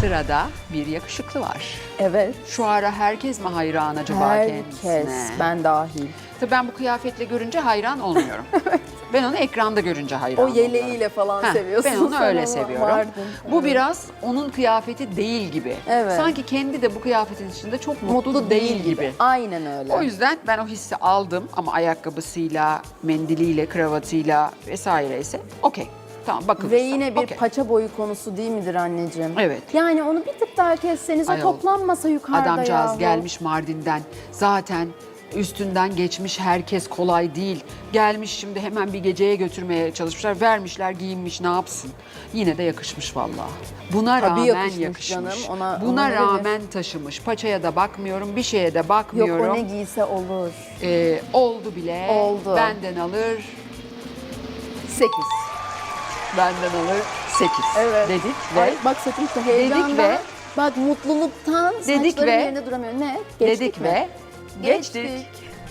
Sırada bir yakışıklı var. Evet. Şu ara herkes mi hayran acaba Herkes, kendisine? ben dahil. Tabii ben bu kıyafetle görünce hayran olmuyorum. Ben onu ekranda görünce hayran O oluyorum. yeleğiyle falan Heh, seviyorsun. Ben onu öyle seviyorum. vardın. Bu Evet. biraz onun kıyafeti değil gibi. Evet. Sanki kendi de bu kıyafetin içinde çok mutlu, mutlu değil gibi. Aynen öyle. O yüzden ben o hissi aldım ama ayakkabısıyla, mendiliyle, kravatıyla vesaire ise okey. Tamam bakın. Ve yine bir Okey. paça boyu konusu değil midir anneciğim? Evet. Yani onu bir tık daha kesseniz o Ayol, toplanmasa yukarıda Adamcağız yahu. gelmiş Mardin'den. Zaten üstünden geçmiş herkes kolay değil. Gelmiş şimdi hemen bir geceye götürmeye çalışmışlar. Vermişler giyinmiş ne yapsın. Yine de yakışmış vallahi. Buna Tabii rağmen yakışmış yakışmış. canım, ona- Buna ona ne rağmen taşımış. Paçaya da bakmıyorum, bir şeye de Yok bakmıyorum. o ne giyse olur. Ee, oldu bile. Oldu. Benden alır 8. Benden alır 8 Evet. dedik ve Ay, bak saçım işte heyecandan. ve- Bak mutluluktan Dedik ve- yerinde duramıyor. Ne? dedik Geçtik mi? ve. Geçtik.